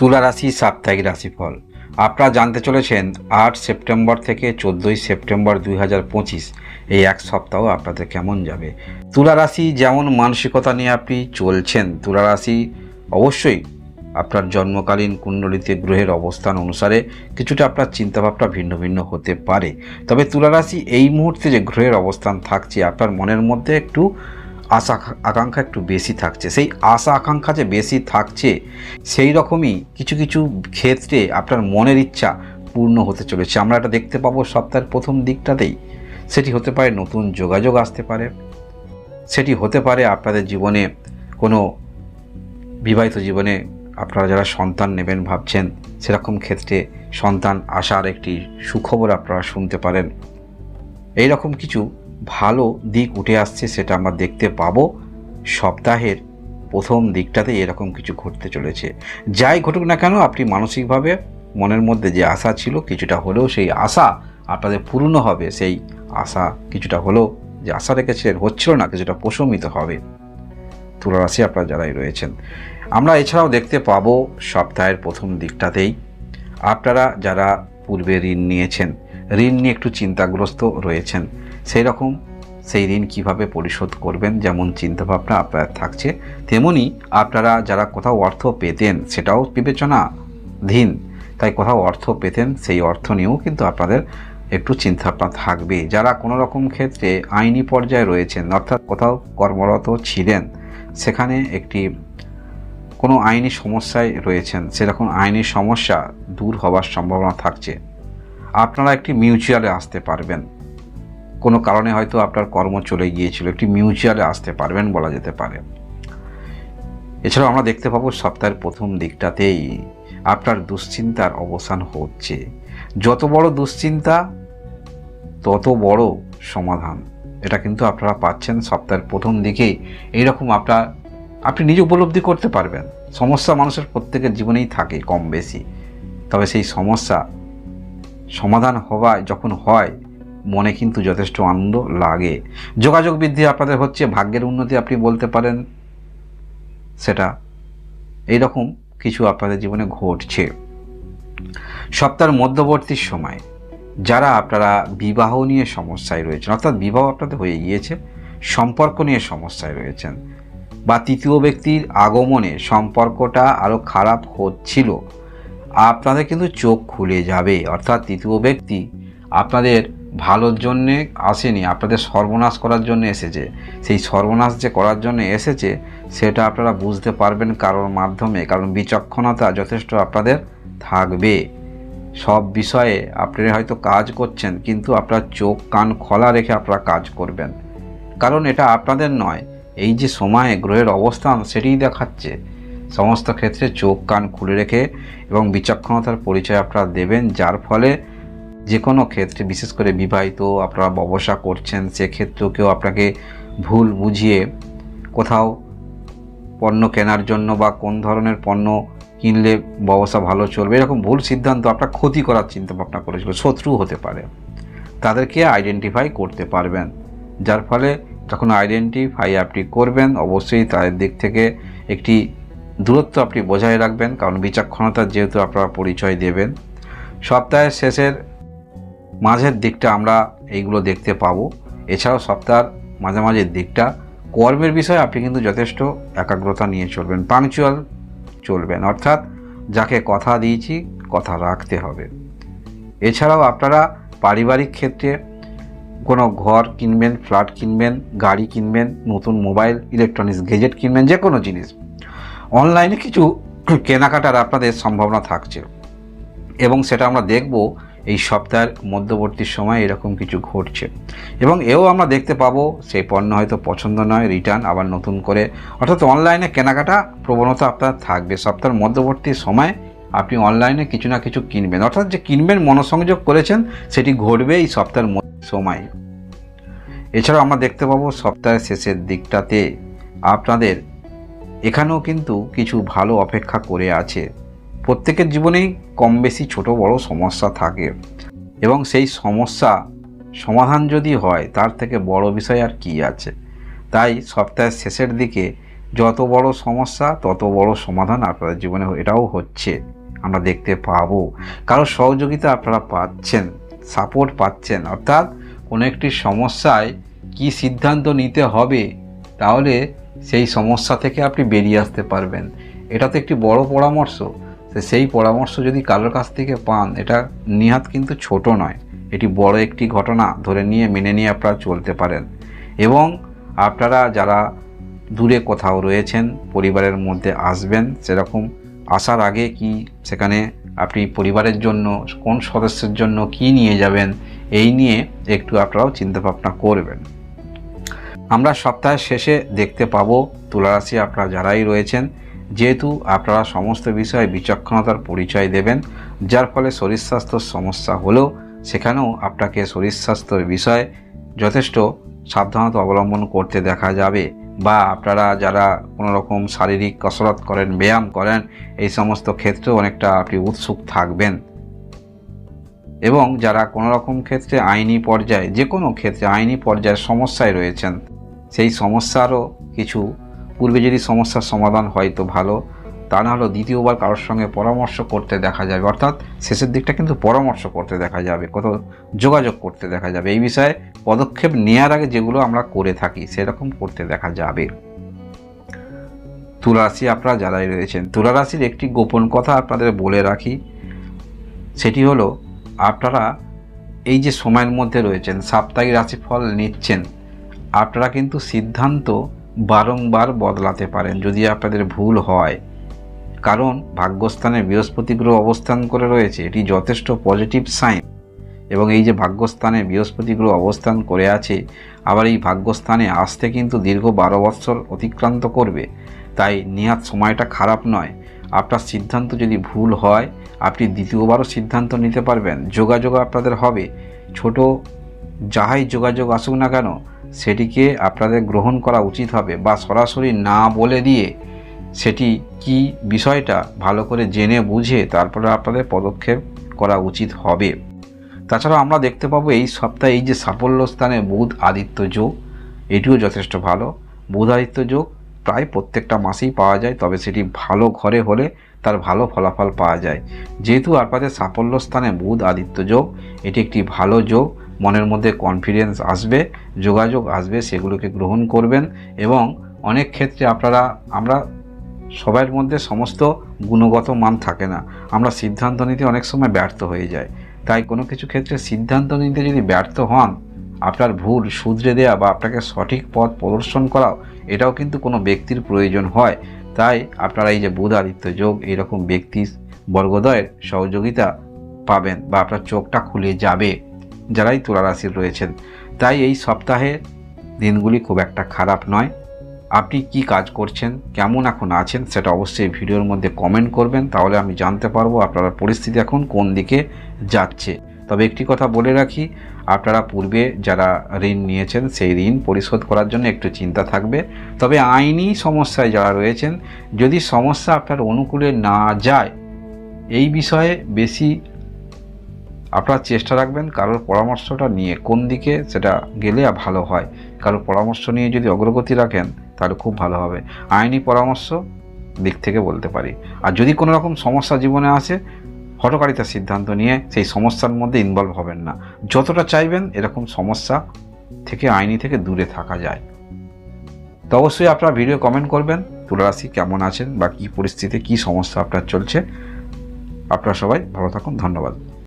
তুলা রাশি, সাপ্তাহিক রাশিফল। আপনারা জানতে চলেছেন, আট সেপ্টেম্বর থেকে চোদ্দোই সেপ্টেম্বর দুই হাজার পঁচিশ, এই এক সপ্তাহ আপনাদের কেমন যাবে? তুলা রাশি যেমন মানসিকতা নিয়ে আপনি চলছেন, তুলা রাশি অবশ্যই আপনার জন্মকালীন কুণ্ডলিতে গ্রহের অবস্থান অনুসারে কিছুটা আপনার চিন্তাভাবনা ভিন্ন ভিন্ন হতে পারে। তবে তুলা রাশি এই মুহূর্তে যে গ্রহের অবস্থান থাকছে, আপনার মনের মধ্যে একটু আশা আকাঙ্ক্ষা একটু বেশি থাকছে। সেই আশা আকাঙ্ক্ষা যে বেশি থাকছে, সেই রকমই কিছু কিছু ক্ষেত্রে আপনার মনের ইচ্ছা পূর্ণ হতে চলেছে। আমরা এটা দেখতে পাবো সপ্তাহের প্রথম দিকটাতেই। সেটি হতে পারে নতুন যোগাযোগ আসতে পারে। সেটি হতে পারে আপনাদের জীবনে কোনো বিবাহিত জীবনে আপনারা যারা সন্তান নেবেন ভাবছেন, সেরকম ক্ষেত্রে সন্তান আসার একটি সুখবর আপনারা শুনতে পারেন। এই রকম কিছু ভালো দিক উঠে আসছে সেটা আমরা দেখতে পাবো। সপ্তাহের প্রথম দিকটাতে এরকম কিছু ঘটতে চলেছে। যাই ঘটুক না কেন, আপনি মানসিকভাবে মনের মধ্যে যে আশা ছিল, কিছুটা হলেও সেই আশা আপনাদের পূর্ণ হবে। সেই আশা কিছুটা হলেও যে আশা রেখেছিলেন হচ্ছিল না, কিছুটা প্রশমিত হবে। তুলা রাশি আপনারা যারাই রয়েছেন, আমরা এছাড়াও দেখতে পাবো সপ্তাহের প্রথম দিকটাতেই আপনারা যারা পূর্বে ঋণ নিয়েছেন, ঋণ নিয়ে একটু চিন্তাগ্রস্ত রয়েছেন সেই রকম সেই ঋণ কীভাবে পরিশোধ করবেন? যেমন চিন্তাভাবনা আপনার থাকছে, তেমনি আপনারা যারা কোথাও অর্থ পেতেন সেটাও বিবেচনাধীন তাই কোথাও অর্থ পেতেন সেই অর্থ নিয়েও কিন্তু আপনাদের একটু চিন্তাভাবনা থাকবে। যারা কোনো রকম ক্ষেত্রে আইনি পর্যায়ে রয়েছেন, অর্থাৎ কোথাও কর্মরত ছিলেন, সেখানে একটি কোনো আইনি সমস্যায় রয়েছেন, সেরকম আইনি সমস্যা দূর হওয়ার সম্ভাবনা থাকছে। আপনারা একটি মিউচুয়ালে আসতে পারবেন। কোনো কারণে হয়তো আপনার কর্ম চলে গিয়েছিল, একটি মিউচুয়ালে আসতে পারবেন বলা যেতে পারে। এছাড়াও আমরা দেখতে পাবো সপ্তাহের প্রথম দিকটাতেই আপনার দুশ্চিন্তার অবসান হচ্ছে। যত বড় দুশ্চিন্তা, তত বড় সমাধান। এটা কিন্তু আপনারা পাচ্ছেন সপ্তাহের প্রথম দিকেই। এইরকম আপনার, আপনি নিজে উপলব্ধি করতে পারবেন। সমস্যা মানুষের প্রত্যেকের জীবনেই থাকে কম বেশি। তবে সেই সমস্যা সমাধান হওয়ায়, যখন হয় মনে কিন্তু যথেষ্ট আনন্দ লাগে। যোগাযোগ বৃদ্ধি আপনাদের হচ্ছে, ভাগ্যের উন্নতি আপনি বলতে পারেন, সেটা এইরকম কিছু আপনাদের জীবনে ঘটছে। সপ্তাহের মধ্যবর্তী সময়, যারা আপনারা বিবাহ নিয়ে সমস্যায় রয়েছেন, অর্থাৎ বিবাহ আপনাদের হয়ে গিয়েছে, সম্পর্ক নিয়ে সমস্যায় রয়েছেন, বা তৃতীয় ব্যক্তির আগমনে সম্পর্কটা আরও খারাপ হচ্ছিল, আপনাদের কিন্তু চোখ খুলে যাবে। অর্থাৎ তৃতীয় ব্যক্তি আপনাদের ভালোর জন্যে আসেনি, আপনাদের সর্বনাশ করার জন্য এসেছে। সেই সর্বনাশ যে করার জন্য এসেছে, সেটা আপনারা বুঝতে পারবেন কারোর মাধ্যমে, কারণ বিচক্ষণতা যথেষ্ট আপনাদের থাকবে। সব বিষয়ে আপনারা হয়তো কাজ করছেন, কিন্তু আপনার চোখ কান খোলা রেখে আপনারা কাজ করবেন। কারণ এটা আপনাদের নয়, এই যে সময়ে গ্রহের অবস্থান সেটিই দেখাচ্ছে। সমস্ত ক্ষেত্রে চোখ কান খুলে রেখে এবং বিচক্ষণতার পরিচয় আপনারা দেবেন, যার ফলে যে কোনো ক্ষেত্রে, বিশেষ করে বিবাহিত, আপনারা ব্যবসা করছেন, সেক্ষেত্রেও কেউ আপনাকে ভুল বুঝিয়ে কোথাও পণ্য কেনার জন্য বা কোন ধরনের পণ্য কিনলে ব্যবসা ভালো চলবে, এরকম ভুল সিদ্ধান্ত আপনার ক্ষতি করার চিন্তা ভাবনা করেছিল শত্রু হতে পারে। তাদেরকে আইডেন্টিফাই করতে পারবেন। যার ফলে যখন আইডেন্টিফাই আপনি করবেন, অবশ্যই তাদের দিক থেকে একটি দূরত্ব আপনি বজায় রাখবেন, কারণ বিচক্ষণতার যেহেতু আপনারা পরিচয় দেবেন। সপ্তাহের শেষের মাঝের দিকটা আমরা এইগুলো দেখতে পাবো। এছাড়াও সপ্তাহের মাঝামাঝির দিকটা। কর্মের বিষয়ে আপনি কিন্তু যথেষ্ট একাগ্রতা নিয়ে চলবেন পাংচুয়াল চলবেন। অর্থাৎ যাকে কথা দিয়েছি, কথা রাখতে হবে। এছাড়াও আপনারা পারিবারিক ক্ষেত্রে কোনো ঘর কিনবেন, ফ্ল্যাট কিনবেন, গাড়ি কিনবেন, নতুন মোবাইল ইলেকট্রনিক্স গেজেট কিনবেন, যে কোনো জিনিস। অনলাইনে কিছু কেনাকাটার আপনাদের সম্ভাবনা থাকছে। এবং সেটা আমরা দেখব এই সপ্তাহের মধ্যবর্তী সময় এরকম কিছু ঘটছে। এবং এও আমরা দেখতে পাবো, সেই পণ্য হয়তো পছন্দ নয় রিটার্ন আবার নতুন করে। অর্থাৎ অনলাইনে কেনাকাটা প্রবণতা আপনার থাকবে। সপ্তাহের মধ্যবর্তী সময় আপনি অনলাইনে কিছু না কিছু কিনবেন। অর্থাৎ যে কিনবেন, মনোসংযোগ করেছেন, সেটি ঘটবে এই সপ্তাহের সময়। এছাড়াও আমরা দেখতে পাবো, সপ্তাহের শেষের দিকটাতে আপনাদের এখানেও কিন্তু কিছু ভালো অপেক্ষা করে আছে। প্রত্যেকের জীবনেই কম বেশি ছোট বড় সমস্যা থাকে। এবং সেই সমস্যা সমাধান যদি হয়, তার থেকে বড় বিষয় আর কি আছে? তাই সপ্তাহের শেষের দিকে যত বড় সমস্যা, তত বড় সমাধান আপনাদের জীবনে এটাও হচ্ছে। আমরা দেখতে পাবো। কারও সহযোগিতা আপনারা পাচ্ছেন সাপোর্ট পাচ্ছেন। অর্থাৎ কোনো একটি সমস্যায় কি সিদ্ধান্ত নিতে হবে, তাহলে সেই সমস্যা থেকে আপনি বেরিয়ে আসতে পারবেন। এটা তো একটি বড় পরামর্শ। সেই পরামর্শ যদি কারোর কাছ থেকে পান, এটা নিহাত কিন্তু ছোট নয়। এটি বড় একটি ঘটনা ধরে নিয়ে মেনে নিয়ে আপনারা চলতে পারেন। এবং আপনারা যারা দূরে কোথাও রয়েছেন, পরিবারের মধ্যে আসবেন, সেরকম আসার আগে কি সেখানে আপনি পরিবারের জন্য, কোন সদস্যের জন্য কি নিয়ে যাবেন, এই নিয়ে একটু আপনারাও চিন্তাভাবনা করবেন। আমরা সপ্তাহের শেষে দেখতে পাবো তুলারাশি আপনারা যারাই রয়েছেন যেহেতু আপনারা সমস্ত বিষয়ে বিচক্ষণতার পরিচয় দেবেন, যার ফলে শরীর স্বাস্থ্যর সমস্যা হলেও সেখানেও আপনাকে শরীর স্বাস্থ্যের বিষয়ে যথেষ্ট সাবধানতা অবলম্বন করতে দেখা যাবে বা আপনারা যারা কোনো রকম শারীরিক কসরত করেন, ব্যায়াম করেন, এই সমস্ত ক্ষেত্রেও অনেকটা আপনি উৎসুক থাকবেন। এবং যারা কোনো রকম ক্ষেত্রে আইনি পর্যায়ে, যে কোনো ক্ষেত্রে আইনি পর্যায়ের সমস্যায় রয়েছেন, সেই সমস্যারও কিছু পূর্বে যদি সমস্যার সমাধান হয় তো ভালো, তা না হলেও দ্বিতীয়বার কারোর সঙ্গে পরামর্শ করতে দেখা যাবে। অর্থাৎ শেষের দিকটা কিন্তু পরামর্শ করতে দেখা যাবে কোথাও যোগাযোগ করতে দেখা যাবে। এই বিষয়ে পদক্ষেপ নেওয়ার আগে যেগুলো আমরা করে থাকি সেরকম করতে দেখা যাবে। তুলারাশি আপনারা যারাই রয়েছেন, তুলারাশির একটি গোপন কথা আপনাদের বলে রাখি, সেটি হলো আপনারা এই যে সময়ের মধ্যে রয়েছেন, সাপ্তাহিক রাশিফল নিচ্ছেন, আপনারা কিন্তু সিদ্ধান্ত বারংবার বদলাতে পারেন যদি আপনাদের ভুল হয়। কারণ ভাগ্যস্থানে বৃহস্পতি গ্রহ অবস্থান করে রয়েছে, এটি যথেষ্ট পজিটিভ সাইন এবং এই যে ভাগ্যস্থানে বৃহস্পতি গ্রহ অবস্থান করে আছে, আবার এই ভাগ্যস্থানে আসতে কিন্তু দীর্ঘ বারো বৎসর অতিক্রান্ত করবে। তাই নিহাত সময়টা খারাপ নয়। আপনার সিদ্ধান্ত যদি ভুল হয়, আপনি দ্বিতীয়বারও সিদ্ধান্ত নিতে পারবেন। যোগাযোগ আপনাদের হবে। ছোট যাহাই যোগাযোগ আসুক না কেন সেটিকে আপনাদের গ্রহণ করা উচিত হবে বা সরাসরি না বলে দিয়ে সেটি কি বিষয়টা ভালো করে জেনে বুঝে তারপরে আপনাদের পদক্ষেপ করা উচিত হবে। তাছাড়া আমরা দেখতে পাবো এই সপ্তাহে এই যে সাফল্য স্থানে বুধ আদিত্য যোগ, এটিও যথেষ্ট ভালো। বুধ আদিত্য যোগ প্রায় প্রত্যেকটা মাসেই পাওয়া যায়, তবে সেটি ভালো ঘরে হলে তার ভালো ফলাফল পাওয়া যায়। যেহেতু আপনাদের সাফল্য স্থানে বুধ আদিত্য যোগ, এটি একটি ভালো যোগ মনের মধ্যে কনফিডেন্স আসবে, যোগাযোগ আসবে, সেগুলোকে গ্রহণ করবেন এবং অনেক ক্ষেত্রে আপনারা, আমরা সবার মধ্যে সমস্ত গুণগত মান থাকে না। আমরা সিদ্ধান্ত নিতে অনেক সময় ব্যর্থ হয়ে যায় তাই কোনো কিছু ক্ষেত্রে সিদ্ধান্ত নিতে যদি ব্যর্থ হন, আপনার ভুল শুধরে দেওয়া বা আপনাকে সঠিক পথ প্রদর্শন করাও এটাও কিন্তু কোনো ব্যক্তির প্রয়োজন হয়। তাই আপনারা এই যে বুধ আদিত্য যোগ, এইরকম ব্যক্তি বর্গদয়ের সহযোগিতা পাবেন বা আপনার চোখটা খুলে যাবে। যারাই তুলা রাশির রয়েছেন, তাই এই সপ্তাহে দিনগুলি খুব একটা খারাপ নয়। আপনি কি কাজ করছেন, কেমন এখন আছেন, সেটা অবশ্যই ভিডিওর মধ্যে কমেন্ট করবেন। তাহলে আমি জানতে পারব আপনার পরিস্থিতি এখন কোন দিকে যাচ্ছে। তবে একটি কথা বলে রাখি, আপনারা পূর্বে যারা ঋণ নিয়েছেন, সেই ঋণ পরিশোধ করার জন্য একটু চিন্তা থাকবে। তবে আইনি সমস্যায় যারা রয়েছেন, যদি সমস্যা আপনার অনুকূলে না যায়, এই বিষয়ে বেশি আপনারা চেষ্টা রাখবেন কারোর পরামর্শটা নিয়ে কোন দিকে সেটা গেলে ভালো হয়। কারোর পরামর্শ নিয়ে যদি অগ্রগতি রাখেন, তাহলে খুব ভালো হবে। আইনি পরামর্শ দিক থেকে বলতে পারি। আর যদি কোনো রকম সমস্যা জীবনে আসে হটকারিতার সিদ্ধান্ত নিয়ে সেই সমস্যার মধ্যে ইনভলভ হবেন না। যতটা চাইবেন এরকম সমস্যা থেকে, আইনি থেকে দূরে থাকা যায়। তো অবশ্যই আপনারা ভিডিও কমেন্ট করবেন, তুলারাশি কেমন আছেন বা কী পরিস্থিতিতে কী সমস্যা আপনার চলছে। আপনারা সবাই ভালো থাকুন, ধন্যবাদ।